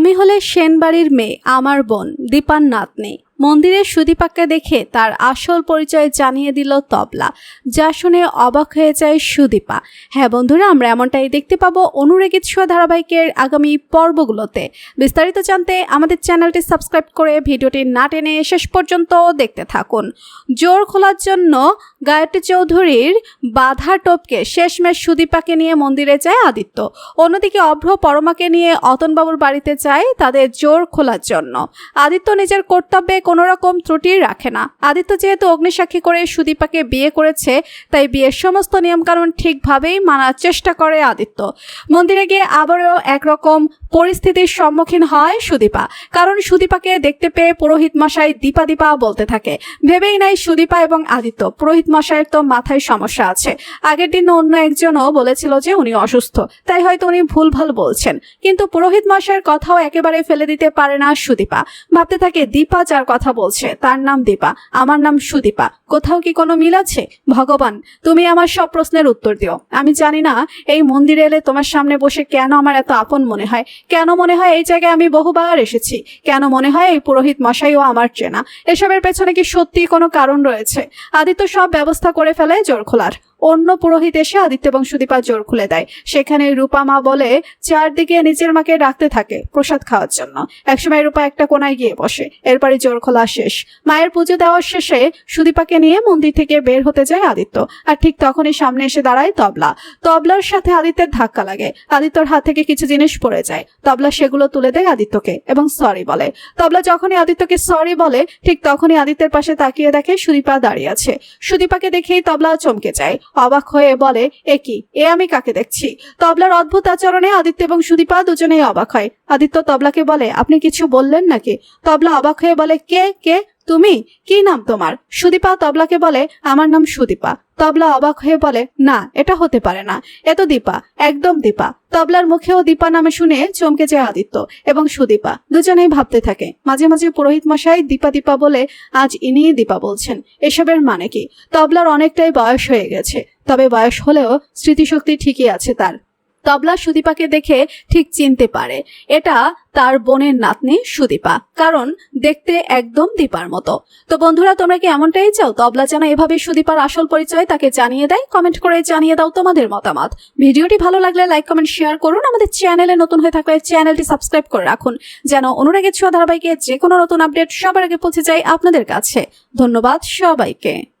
তুমি হলে সেনবাড়ির মেয়ে আমার বোন দীপার নাতনি মন্দিরের সুদীপাকে দেখে তার আসল পরিচয় জানিয়ে দিল তবলা, যা শুনে অবাক হয়ে যায় সুদীপা। হ্যাঁ বন্ধুরা, আমরা এমনটাই দেখতে পাবো অনুরেগিত ছোঁয়া ধারাবাহিকের আগামী পর্বগুলোতে। বিস্তারিত জানতে আমাদের চ্যানেলটি সাবস্ক্রাইব করে ভিডিওটি না টেনে শেষ পর্যন্ত দেখতে থাকুন। জোর খোলার জন্য গায়ত্রী চৌধুরীর বাধা টপকে শেষমেশ সুদীপাকে নিয়ে মন্দিরে যায় আদিত্য। অন্যদিকে অভ্র পরমাকে নিয়ে অতনবাবুর বাড়িতে যায় তাদের জোর খোলার জন্য। আদিত্য নিজের কর্তব্যে কোনো রকম ত্রুটি রাখে না। আদিত্য যেহেতু অগ্নিসাক্ষী করে সুদীপাকে বিয়ে করেছে, তাই বিয়ের সমস্ত নিয়মকানুন ঠিকভাবেই মানার চেষ্টা করে আদিত্য। মন্দিরে গিয়ে আবারও একরকম পরিস্থিতির সম্মুখীন হয় সুদীপা। কারণ সুদীপাকে দেখতে পেয়ে পুরোহিত মশাই দীপা দীপা বলতে থাকে। ভেবেই নাই সুদীপা এবং আদিত্য, পুরোহিত মশাইয়ের তো মাথায় সমস্যা আছে। আগের দিন অন্য একজনও বলেছিল যে উনি অসুস্থ, তাই হয়তো উনি ভুলভাল বলছেন। কিন্তু পুরোহিত মশাইয়ের কথাও একেবারে ফেলে দিতে পারে না সুদীপা। ভাবতে থাকে দীপা যার কথা বলছে। তার নাম দীপা, আমার নাম সুদীপা। কোথাও কি কোনো মিল আছে? ভগবান, তুমি আমার সব প্রশ্নের উত্তর দিও। আমি জানি না, এই মন্দিরে এলে তোমার সামনে বসে কেন আমার এত আপন মনে হয়? কেন মনে হয় এই জায়গায় আমি বহুবার এসেছি? কেন মনে হয় এই পুরোহিত মশাইও আমার চেনা? এসবের পেছনে কি সত্যি কোনো কারণ রয়েছে? আদিত্য সব ব্যবস্থা করে ফেলে জোর খোলার অন্য পুরোহিত এসে আদিত্য এবং সুদীপা জোর খুলে দেয়। সেখানে রূপা মা বলে, চারদিকে নিজের মাকে রাখতে থাকে প্রসাদ খাওয়ার জন্য। একসময় রূপা একটা কোনায় গিয়ে বসে। এরপরে জোর খোলা শেষ। মায়ের পুজো দেওয়ার শেষে সুদীপাকে নিয়ে মন্দির থেকে বের হতে যায় আদিত্য। আর ঠিক তখনই সামনে এসে দাঁড়ায় তবলা। তবলার সাথে আদিত্যের ধাক্কা লাগে। আদিত্যর হাত থেকে কিছু জিনিস পড়ে যায়। তবলা সেগুলো তুলে দেয় আদিত্যকে এবং সরি বলে। তবলা যখনই আদিত্যকে সরি বলে, ঠিক তখনই আদিত্যের পাশে তাকিয়ে দেখে সুদীপা দাঁড়িয়ে আছে। সুদীপাকে দেখেই তবলা চমকে যায়। অবাক হয়ে বলে, এ কি? এ আমি কাকে দেখছি? তবলার অদ্ভুত আচরণে আদিত্য এবং সুদীপা দুজনেই অবাক হয়। আদিত্য তবলাকে বলে, আপনি কিছু বললেন নাকি? তবলা অবাক হয়ে বলে, কে? কে? তুমি? কি নাম তোমার? সুদীপা তবলাকে বলে, আমার নাম সুদীপা। তবলা অবাক হয়ে বলে, না, এটা হতে পারে না। এ তো দীপা, একদম দীপা। তবলার মুখেও দীপা নামে শুনে চমকে যায় আদিত্য এবং সুদীপা। দুজনেই ভাবতে থাকে। মাঝে মাঝে পুরোহিত মশাই দীপা দীপা বলে, আজ ইনিই দীপা বলছেন। এসবের মানে কি? তবলার অনেকটাই বয়স হয়ে গেছে। তবে বয়স হলেও স্মৃতিশক্তি ঠিকই আছে তার। তবলা সুদীপাকে দেখে ঠিক চিনতে পারে। এটা তার বোনের নাতনি সুদীপা। কারণ দেখতে একদম দীপার মতো। তো বন্ধুরা, তোমরা কি এমনটাই চাও? তবলা যেন এভাবে সুদীপার আসল পরিচয় তাকে জানিয়ে দেয়? কমেন্ট করে জানিয়ে দাও তোমাদের মতামত। ভিডিওটি ভালো লাগলে লাইক, কমেন্ট, শেয়ার করুন। আমাদের চ্যানেলে নতুন হয়ে থাকলে চ্যানেলটি সাবস্ক্রাইব করে রাখুন। যেন অনুরাগের ছোঁয়া ধারাবাহিকে যে কোনো নতুন আপডেট সবার আগে পৌঁছে যায় আপনাদের কাছে। ধন্যবাদ সবাইকে।